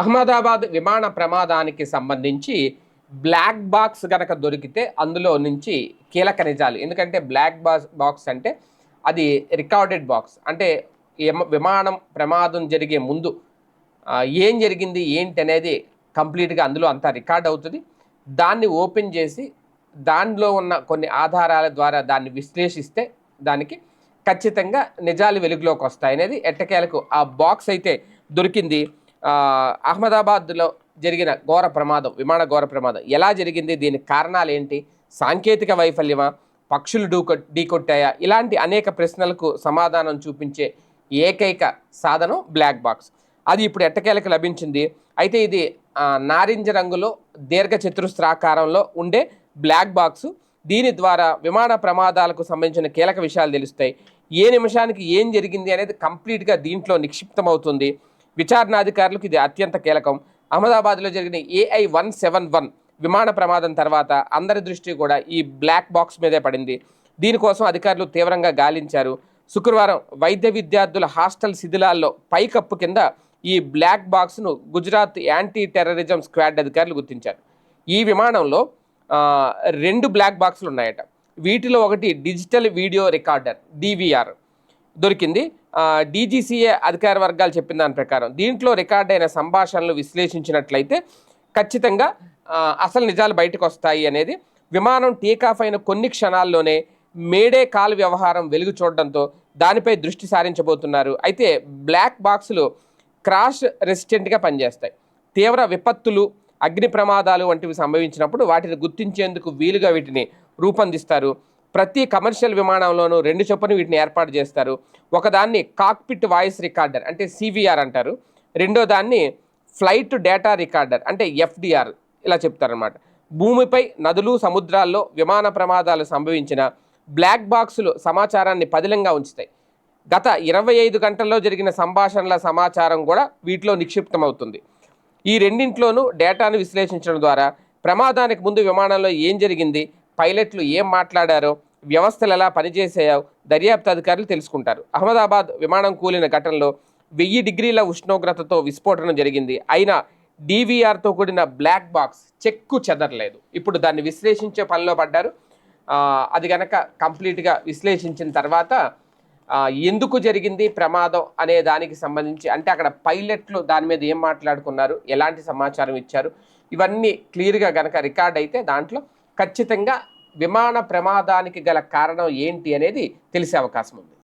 అహ్మదాబాద్ విమాన ప్రమాదానికి సంబంధించి బ్లాక్ బాక్స్ కనుక దొరికితే అందులో నుంచి కీలక నిజాలు. ఎందుకంటే బ్లాక్ బాక్స్ బాక్స్ అంటే అది రికార్డెడ్ బాక్స్. అంటే విమానం ప్రమాదం జరిగే ముందు ఏం జరిగింది ఏంటి అనేది కంప్లీట్గా అందులో అంతా రికార్డ్ అవుతుంది. దాన్ని ఓపెన్ చేసి దానిలో ఉన్న కొన్ని ఆధారాల ద్వారా దాన్ని విశ్లేషిస్తే దానికి ఖచ్చితంగా నిజాలు వెలుగులోకి వస్తాయి అనేది ఎట్టకేలకు ఆ బాక్స్ అయితే దొరికింది. అహ్మదాబాద్లో జరిగిన ఘోర ప్రమాదం విమాన ఘోర ప్రమాదం. ఎలా జరిగింది? దీనికి కారణాలు ఏంటి సాంకేతిక వైఫల్యమా? పక్షులు ఢూకొ ఢీకొట్టాయా? ఇలాంటి అనేక ప్రశ్నలకు సమాధానం చూపించే ఏకైక సాధనం బ్లాక్ బాక్స్. అది ఇప్పుడు ఎట్టకేలకు లభించింది? అయితే ఇది నారింజ రంగులో దీర్ఘ చతురస్రాకారంలో ఉండే బ్లాక్ బాక్స్. దీని ద్వారా విమాన ప్రమాదాలకు సంబంధించిన కీలక విషయాలు తెలుస్తాయి. ఏ నిమిషానికి ఏం జరిగింది అనేది కంప్లీట్గా దీంట్లో నిక్షిప్తమవుతుంది. విచారణాధికారులకు ఇది అత్యంత కీలకం. అహ్మదాబాద్లో జరిగిన ఏఐ వన్ సెవెన్ వన్ విమాన ప్రమాదం తర్వాత అందరి దృష్టి కూడా ఈ బ్లాక్ బాక్స్ మీదే పడింది. దీనికోసం అధికారులు తీవ్రంగా గాలించారు. శుక్రవారం వైద్య విద్యార్థుల హాస్టల్ శిథిలాల్లో పైకప్పు కింద ఈ బ్లాక్ బాక్స్ను గుజరాత్ యాంటీ టెర్రరిజం స్క్వాడ్ అధికారులు గుర్తించారు. ఈ విమానంలో రెండు బ్లాక్ బాక్సులు ఉన్నాయట వీటిలో ఒకటి డిజిటల్ వీడియో రికార్డర్ డివిఆర్ దొరికింది. డీజీసీఏ అధికార వర్గాలు చెప్పిన దాని ప్రకారం దీంట్లో రికార్డ్ అయిన సంభాషణలు విశ్లేషించినట్లయితే ఖచ్చితంగా అసలు నిజాలు బయటకు వస్తాయి అనేది విమానం టేకాఫ్ అయిన కొన్ని క్షణాల్లోనే మేడే కాల్ వ్యవహారం వెలుగు చూడడంతో దానిపై దృష్టి సారించబోతున్నారు. అయితే బ్లాక్ బాక్సులు క్రాష్ రెసిస్టెంట్గా పనిచేస్తాయి. తీవ్ర విపత్తులు అగ్ని ప్రమాదాలు వంటివి సంభవించినప్పుడు వాటిని గుర్తించేందుకు వీలుగా వీటిని రూపొందిస్తారు. ప్రతి కమర్షియల్ విమానంలోనూ రెండు చొప్పున వీటిని ఏర్పాటు చేస్తారు. ఒకదాన్ని కాక్పిట్ వాయిస్ రికార్డర్ అంటే సివిఆర్ అంటారు. రెండో దాన్ని ఫ్లైట్ డేటా రికార్డర్ అంటే ఎఫ్డిఆర్ ఇలా చెప్తారనమాట భూమిపై నదులు సముద్రాల్లో విమాన ప్రమాదాలు సంభవించిన బ్లాక్ బాక్సులు సమాచారాన్ని పదిలంగా ఉంచుతాయి. గత ఇరవై ఐదు గంటల్లో జరిగిన సంభాషణల సమాచారం కూడా వీటిలో నిక్షిప్తమవుతుంది. ఈ రెండింట్లోనూ డేటాను విశ్లేషించడం ద్వారా ప్రమాదానికి ముందు విమానంలో ఏం జరిగింది పైలట్లు ఏం మాట్లాడారో వ్యవస్థలు ఎలా పనిచేసాయో దర్యాప్తు అధికారులు తెలుసుకుంటారు. అహ్మదాబాద్ విమానం కూలిన ఘటనలో వెయ్యి డిగ్రీల ఉష్ణోగ్రతతో విస్ఫోటనం జరిగింది. అయినా డీవీఆర్తో కూడిన బ్లాక్ బాక్స్ చెక్కు చెదరలేదు. ఇప్పుడు దాన్ని విశ్లేషించే పనిలో పడ్డారు. అది కనుక కంప్లీట్గా విశ్లేషించిన తర్వాత ఎందుకు జరిగింది ప్రమాదం అనే దానికి సంబంధించి అంటే అక్కడ పైలట్లు దాని మీద ఏం మాట్లాడుకున్నారు ఎలాంటి సమాచారం ఇచ్చారు ఇవన్నీ క్లియర్గా గనక రికార్డ్ అయితే దాంట్లో ఖచ్చితంగా విమాన ప్రమాదానికి గల కారణం ఏంటి అనేది తెలిసే అవకాశం ఉంది.